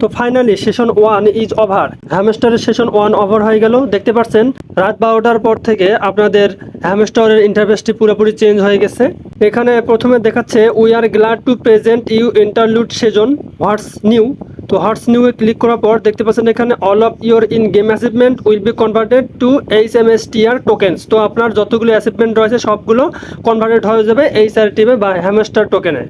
তো finally session one is over হ্যামস্টারের session one over হয়ে গেল। দেখতে পাচ্ছেন, রাত বারোটার পর থেকে আপনাদের হ্যামস্টারের ইন্টারভেসটি পুরোপুরি চেঞ্জ হয়ে গেছে। এখানে প্রথমে দেখাচ্ছে we are glad to present you interlude season what's new তো হার্টস নিউয়ে ক্লিক করার পর দেখতে পাচ্ছেন এখানে all of your in game achievement will be converted to H M S T R tokens তো আপনার যতগুলো অ্যাচিভমেন্ট রয়েছে, সবগুলো কনভার্টেড হয়ে যাবে এইচ আর টিমে বা hamster টোকেনে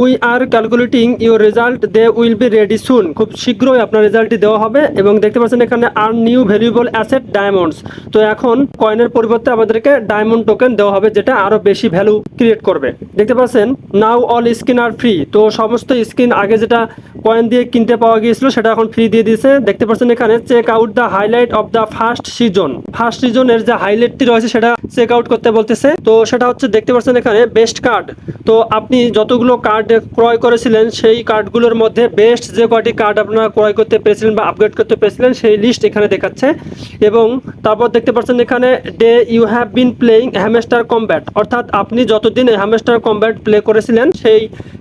we are calculating your result they will be ready soon খুব শীঘ্রই আপনার রেজাল্টটি দেওয়া হবে এবং দেখতে পাচ্ছেন এখানে আর নিউ ভ্যালুয়েবল অ্যাসেট ডায়মন্ডস তো এখন কয়েনের পরিবর্তে আমাদেরকে ডায়মন্ড টোকেন দেওয়া হবে, যেটা আরও বেশি ভ্যালু ক্রিয়েট করবে। দেখতে পাচ্ছেন now all skin are free তো সমস্ত স্কিন আগে যেটা কয়েন দিয়ে কিনতে পাওয়া গিয়েছিল, সেটা এখন ফ্রি দিয়ে দিয়েছে। দেখতে পাচ্ছেন এখানে check out the highlight of the first season first সিজনের যে হাইলাইটটি রয়েছে, সেটা চেক আউট করতে বলতেছে। তো সেটা হচ্ছে, দেখতে পাচ্ছেন এখানে বেস্ট কার্ড তো আপনি যতগুলো কার্ড ক্রয় করেছিলেন, সেই কার্ডগুলোর মধ্যে বেস্ট যে কয়টি কার্ড আপনারা ক্রয় করতে পেরেছিলেন বা আপগ্রেড করতে পেরেছিলেন, সেই লিস্ট এখানে দেখাচ্ছে। এবং তারপর দেখতে পাচ্ছেন এখানে day you have been playing Hamster Combat অর্থাৎ আপনি যতদিন হ্যামেস্টার কম্ব্যাট প্লে করেছিলেন, সেই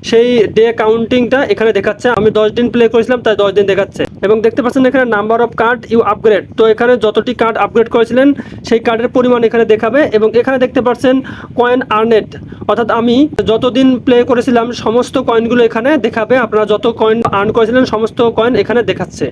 সেই ডে কাউন্টিংটা এখানে দেখাচ্ছে। আমি দশ দিন প্লে করেছিলাম, তাই দশ দিন দেখাচ্ছে। এবং দেখতে পাচ্ছেন এখানে number of card you upgrade তো এখানে যতটি কার্ড আপগ্রেড করেছিলেন, সেই কার্ডের পরিমাণ এখানে দেখাবে এবং এখানে দেখতে পাচ্ছেন কয়েন আর্নেট অর্থাৎ আমি যতদিন প্লে করেছিলাম, সমস্ত কয়েনগুলো এখানে দেখাবে। আপনারা যত কয়েন আর্ন করেছিলেন, সমস্ত কয়েন এখানে দেখাচ্ছে।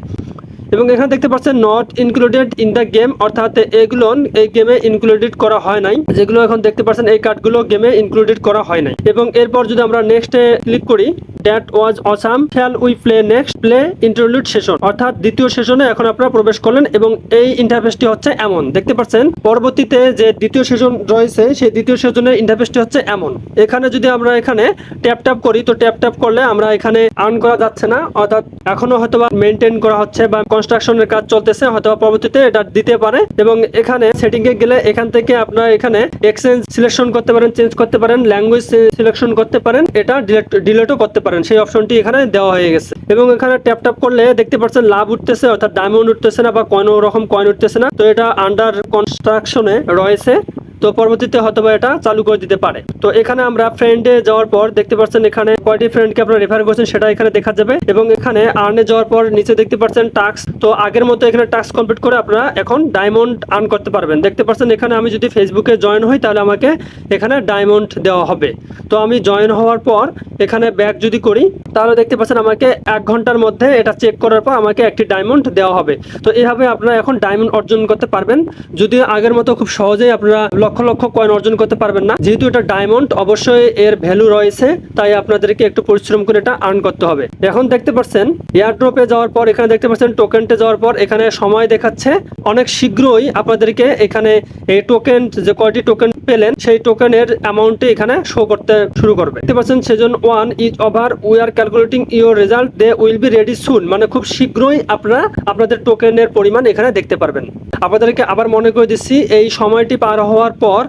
এবং এখানে দেখতে পাচ্ছেন not included in the game অর্থাৎ এগুলো, এই গেমে ইনক্লুডেড করা হয় নাই। যেগুলো এখন দেখতে পাচ্ছেন, এই কার্ডগুলো গেমে ইনক্লুডেড করা হয় নাই। এবং এরপর যদি আমরা নেক্সটে ক্লিক করি that was awesome shall we play next play interlude session অর্থাৎ দ্বিতীয় সেশনে এখন আপনারা প্রবেশ করলেন এবং এই ইন্টারফেসটি হচ্ছে এমন। দেখতে পাচ্ছেন? পরবর্তীতে যে দ্বিতীয় সেশন রয়েছে, সেই দ্বিতীয় সেশনের ইন্টারফেসটি হচ্ছে এমন। এখানে যদি আমরা এখানে ট্যাপ ট্যাপ করি, তো ট্যাপ ট্যাপ করলে আমরা এখানে আর্ন করা যাচ্ছে না। অর্থাৎ এখনও হয়তো বা মেনটেন করা হচ্ছে বা কনস্ট্রাকশনের কাজ চলতেছে হয়তো পরবর্তীতে এটা দিতে পারে। এবং এখানে সেটিং এ গেলে এখান থেকে আপনারা এখানে এক্সচেঞ্জ সিলেকশন করতে পারেন চেঞ্জ করতে পারেন ল্যাঙ্গুয়েজ সিলেকশন করতে পারেন, এটা ডিলেট ডিলেটও করতে পারেন। সেই অপশনটি এখানে দেওয়া হয়ে গেছে। এবং এখানে ট্যাপ ট্যাপ করলে দেখতে পাচ্ছেন লাভ উঠতেছে, অর্থাৎ ডায়মন্ড উঠতেছে না বা কোনো রকম কয়েন উঠতেছে না। তো এটা আন্ডার কনস্ট্রাকশনে রয়েছে। তো পরবর্তীতে হয়তো এটা চালু করে দিতে পারে। তো এখানে আমরা ফ্রেন্ডে যাওয়ার পর দেখতে পাচ্ছেন এখানে কয়টি ফ্রেন্ডকে আপনারা রেফার করছেন সেটা এখানে দেখা যাবে এবং এখানে আর্নে যাওয়ার পর নিচে দেখতে পাচ্ছেন টাস্ক তো আগের মতো এখানে টাস্ক কমপ্লিট করে আপনারা এখন ডায়মন্ড আর্ন করতে পারবেন। দেখতে পাচ্ছেন এখানে আমি যদি ফেসবুকে জয়েন হই তাহলে আমাকে এখানে ডায়মন্ড দেওয়া হবে। তো আমি জয়েন হওয়ার পর এখানে ব্যাক যদি করি তাহলে দেখতে পাচ্ছেন আমাকে এক ঘণ্টার মধ্যে এটা চেক করার পর আমাকে একটি ডায়মন্ড দেওয়া হবে। তো এইভাবে আপনারা এখন ডায়মন্ড অর্জন করতে পারবেন। যদিও আগের মতো খুব সহজেই আপনারা লক্ষ লক্ষ কয়েন অর্জন করতে পারবেন না। যেহেতু এটা ডায়মন্ড অবশ্যই এর ভ্যালু রয়েছে, তাই আপনাদেরকে একটু পরিশ্রম করে এটা আর্ন করতে হবে। এখন দেখতে পাচ্ছেন এয়ারড্রপে যাওয়ার পর, এখানে দেখতে পাচ্ছেন টোকেনটে যাওয়ার পর, এখানে সময় দেখাচ্ছে। অনেক শীঘ্রই আপনাদেরকে এখানে এই টোকেন যে কয়টি টোকেন পেলেন, সেই টোকেনের অ্যামাউন্টে এখানে শো করতে শুরু করবে। দেখতে পাচ্ছেন, season one is over we are calculating your result they will be ready soon মানে খুব শীঘ্রই আপনারা আপনাদের টোকেনের পরিমাণ এখানে দেখতে পারবেন। আপনাদেরকে আবার মনে করে দিচ্ছি, এই সময়টি পার হওয়ার পর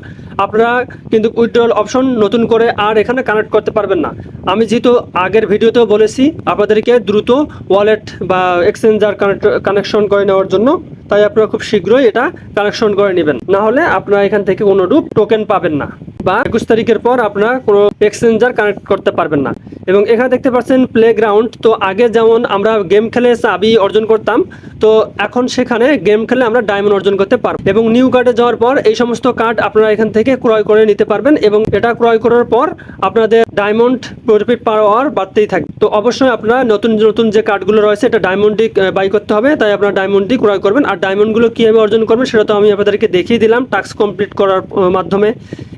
আপনারা কিন্তু উইথড্রল অপশন নতুন করে আর এখানে কানেক্ট করতে পারবেন না। আমি যেহেতু আগের ভিডিওতেও বলেছি, আপনাদেরকে দ্রুত ওয়ালেট বা এক্সচেঞ্জার কানেক্ট কানেকশন করে নেওয়ার জন্য, তাই আপনারা খুব শীঘ্রই এটা কানেকশন করে নেবেন। না হলে আপনারা এখান থেকে কোনোরূপ টোকেন পাবেন না। বা একুশ তারিখের পর আপনারা কোনো এক্সচেঞ্জার কানেক্ট করতে পারবেন না। এবং এখানে দেখতে পাচ্ছেন প্লে গ্রাউন্ড তো আগে যেমন আমরা গেম খেলে চাবি অর্জন করতাম, তো এখন সেখানে গেম খেলে আমরা ডায়মন্ড অর্জন করতে পারব। এবং নিউ কার্ডে যাওয়ার পর এই সমস্ত কার্ড আপনারা এখান থেকে ক্রয় করে নিতে পারবেন এবং এটা ক্রয় করার পর আপনাদের ডায়মন্ড প্রফিট পাওয়ার বাড়তেই থাকবে। তো অবশ্যই আপনারা নতুন নতুন যে কার্ডগুলো রয়েছে, এটা ডায়মন্ডই বাই করতে হবে, তাই আপনারা ডায়মন্ডই ক্রয় করবেন। আর ডায়মন্ডগুলো কীভাবে অর্জন করবেন, সেটা তো আমি আপনাদেরকে দেখিয়ে দিলাম টাস্ক কমপ্লিট করার মাধ্যমে।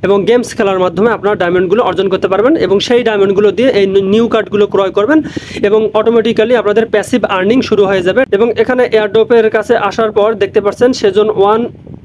এবং গেমস খেলার মাধ্যমে আপনারা ডায়মন্ডগুলো অর্জন করতে পারবেন এবং সেই ডায়মন্ডগুলো দিয়ে এই নিউ কার্ডগুলো ক্রয় করবেন এবং অটোমেটিক্যালি আপনাদের প্যাসিভ আর্নিং শুরু হয়ে যাবে এবং এখানে এয়ারড্রপের কাছে আসার পর দেখতে পাচ্ছেন সেজন ওয়ান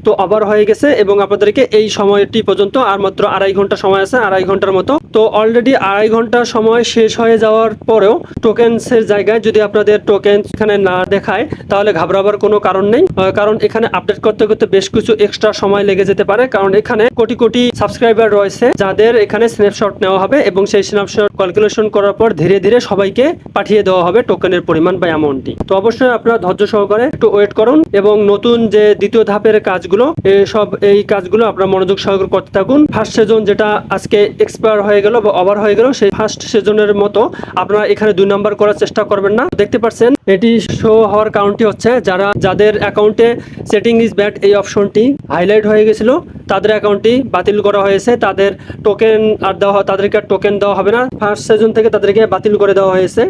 তো আবার হয়ে গেছে এবং আপনাদেরকে এই সময়টি পর্যন্ত আর মাত্র আড়াই ঘণ্টা সময় আছে, আড়াই ঘণ্টার মতো। তো অলরেডি আড়াই ঘণ্টা সময় শেষ হয়ে যাওয়ার পরেও টোকেন্সের জায়গায় যদি আপনাদের টোকেন এখানে না দেখায়, তাহলে ঘাবড়াবার কোনো কারণ নেই। কারণ এখানে আপডেট করতে করতে বেশ কিছু এক্সট্রা সময় লেগে যেতে পারে। কারণ এখানে কোটি কোটি সাবস্ক্রাইবার রয়েছে যাদের এখানে স্ন্যাপশট নেওয়া হবে এবং সেই স্ন্যাপশট ক্যালকুলেশন করার পর ধীরে ধীরে সবাইকে পাঠিয়ে দেওয়া হবে টোকেনের পরিমাণ বা অ্যামাউন্টটি তো অবশ্যই আপনারা ধৈর্য সহকারে একটু ওয়েট করুন এবং নতুন যে দ্বিতীয় ধাপের কাজগুলো কাজগুলো সব এই কাজগুলো আপনারা মনোযোগ সহকারে করতে থাকুন। ফার্স্ট সেজন যেটা আজকে এক্সপায়ার হয়ে গেল বা ওভার হয়ে গেল, সেই ফার্স্ট সেজনের মতো আপনারা এখানে দুই নাম্বার করার চেষ্টা করবেন না। দেখতে পাচ্ছেন, এটি শো হওয়ার কারণটি হচ্ছে যারা, যাদের অ্যাকাউন্টে সেটিং ইজ ব্যাড এই অপশনটি হাইলাইট হয়ে গেছিল, তাদের অ্যাকাউন্টটি বাতিল করা হয়েছে। তাদের টোকেন আর দেওয়া, তাদেরকে টোকেন দেওয়া হবে না। ফার্স্ট সেজন থেকে তাদেরকে বাতিল করে দেওয়া হয়েছে।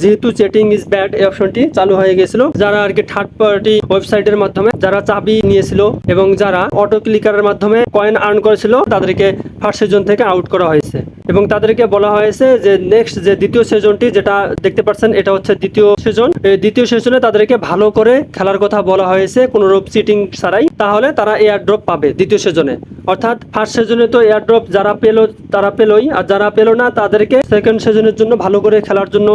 যেহেতু চেটিং ইজ ব্যাড এই অপশনটি চালু হয়ে গেছিল, যারা আর কি থার্ড পার্টি ওয়েবসাইটের মাধ্যমে যারা চাবি নিয়েছিল এবং যারা অটো ক্লিকারের মাধ্যমে কয়েন আর্ন করেছিল, তাদেরকে ফার্স্ট সেজন থেকে আউট করা হয়েছে। এবং তাদেরকে বলা হয়েছে যে নেক্সট যে দ্বিতীয় সেজনটি যেটা দেখতে পাচ্ছেন, এটা হচ্ছে দ্বিতীয় সেজন দ্বিতীয় সেজনে তাদেরকে ভালো করে খেলার কথা বলা হয়েছে কোনো রূপ চিটিং ছাড়াই। তাহলে তারা এয়ার ড্রপ পাবে দ্বিতীয় সেজনে অর্থাৎ ফার্স্ট সেজনে তো এয়ার ড্রপ যারা পেল, তারা পেলোই। আর যারা পেল না, তাদেরকে সেকেন্ড সেজনের জন্য ভালো করে খেলার জন্য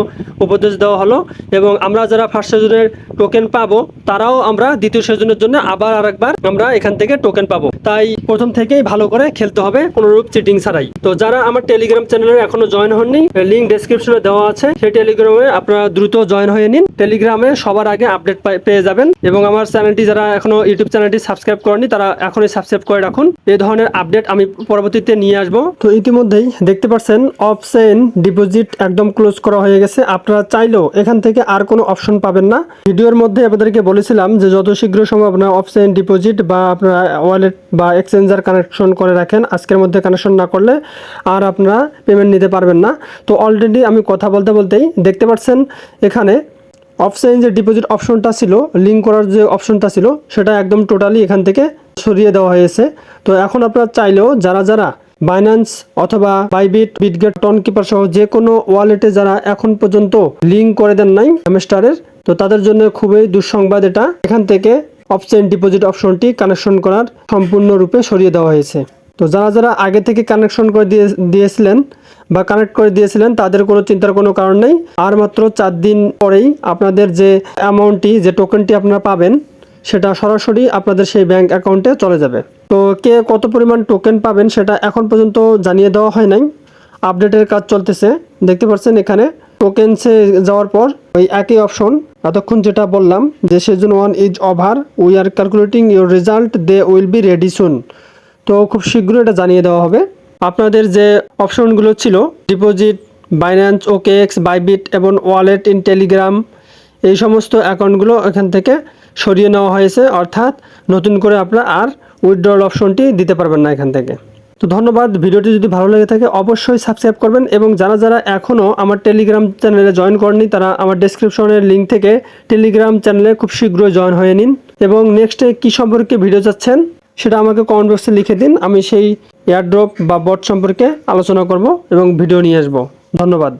উপদেশ দেওয়া হলো এবং আমরা যারা ফার্স্ট সেজনের টোকেন পাবো, তারাও আমরা দ্বিতীয় সেজনের জন্য আবার আরেকবার আমরা এখান থেকে টোকেন পাবো। তাই প্রথম থেকেই ভালো করে খেলতে হবে কোনো রূপ চিটিং ছাড়াই। তো যারা আমার টেলিগ্রাম চ্যানেলে এখনও জয়েন হননি লিঙ্ক ডেসক্রিপশনে দেওয়া আছে। সেই টেলিগ্রামে আপনারা দ্রুত জয়েন হয়ে নিন। টেলিগ্রামে সবার আগে আপডেট পেয়ে যাবেন এবং আমার চ্যানেলটি যারা এখনও ইউটিউব চ্যানেলটি সাবস্ক্রাইব করেনি তারা এখনই সাবস্ক্রাইব করে রাখুন। এই ধরনের আপডেট আমি পরবর্তীতে নিয়ে আসব। তো ইতিমধ্যেই দেখতে পাচ্ছেন অফ অপশন ডিপোজিট একদম ক্লোজ করা হয়ে গেছে। আপনারা চাইলেও এখান থেকে আর কোনো অপশন পাবেন না। ভিডিওর মধ্যে আপনাদেরকে বলেছিলাম যে যত শীঘ্র সম্ভব আপনারা অপশন ডিপোজিট বা আপনারা ওয়ালেট বা এক্সচেঞ্জার কানেকশন করে রাখেন। আজকের মধ্যে কানেকশন না করলে আর আপনারা পেমেন্ট নিতে পারবেন না। তো অলরেডি আমি কথা বলতে বলতেই দেখতে পাচ্ছেন এখানে অপশন যে ডিপোজিট অপশনটা ছিল লিঙ্ক করার যে অপশনটা ছিল, সেটা একদম টোটালি এখান থেকে সরিয়ে দেওয়া হয়েছে। তো এখন আপনারা চাইলেও যারা যারা বাইন্যান্স অথবা বাইবিট বিটগেট টন কিপার সহ যে কোনো ওয়ালেটে যারা এখন পর্যন্ত লিঙ্ক করে দেন নাই হ্যামস্টারের তো তাদের জন্য খুবই দুঃসংবাদ এটা। এখান থেকে অপশন ডিপোজিট অপশনটি কানেকশন করার সম্পূর্ণরূপে সরিয়ে দেওয়া হয়েছে। তো যারা যারা আগে থেকে কানেকশন করে দিয়ে, দিয়েছিলেন বা কানেক্ট করে দিয়েছিলেন, তাদের কোনো চিন্তার কোনো কারণ নেই। আর মাত্র চার দিন পরেই আপনাদের যে অ্যামাউন্টটি যে টোকেনটি আপনারা পাবেন সেটা সরাসরি আপনাদের সেই ব্যাংক অ্যাকাউন্টে চলে যাবে। তো কে কত পরিমাণ টোকেন পাবেন সেটা এখন পর্যন্ত জানিয়ে দেওয়া হয় নাই। আপডেটের কাজ চলতেছে। দেখতে পাচ্ছেন এখানে টোকেনসে যাওয়ার পর ওই একই অপশন এতক্ষণ যেটা বললাম যে season one is over we are calculating your result they will be ready soon তো খুব শীঘ্রই এটা জানিয়ে দেওয়া হবে। আপনাদের যে অপশনগুলো ছিল ডিপোজিট বাইন্যান্স ওকেএক্স বাইবিট এবং ওয়ালেট ইন টেলিগ্রাম এই সমস্ত অ্যাকাউন্টগুলো এখান থেকে সরিয়ে নেওয়া হয়েছে, অর্থাৎ নতুন করে আপনারা আর উইথড্রল অপশনটি দিতে পারবেন না এখান থেকে। তো ধন্যবাদ, ভিডিওটি যদি ভালো লেগে থাকে অবশ্যই সাবস্ক্রাইব করবেন এবং যারা যারা এখনও আমার টেলিগ্রাম চ্যানেলে জয়েন করেনি তারা আমার ডেসক্রিপশনের লিঙ্ক থেকে টেলিগ্রাম চ্যানেলে খুব শীঘ্রই জয়েন হয়ে নিন। এবং নেক্সটে কী সম্পর্কে ভিডিও চাচ্ছেন, সেটা আমাকে কমেন্ট বক্সে লিখে দিন, আমি সেই এয়ারড্রপ বা বট সম্পর্কে আলোচনা করব এবং ভিডিও নিয়ে আসব। ধন্যবাদ।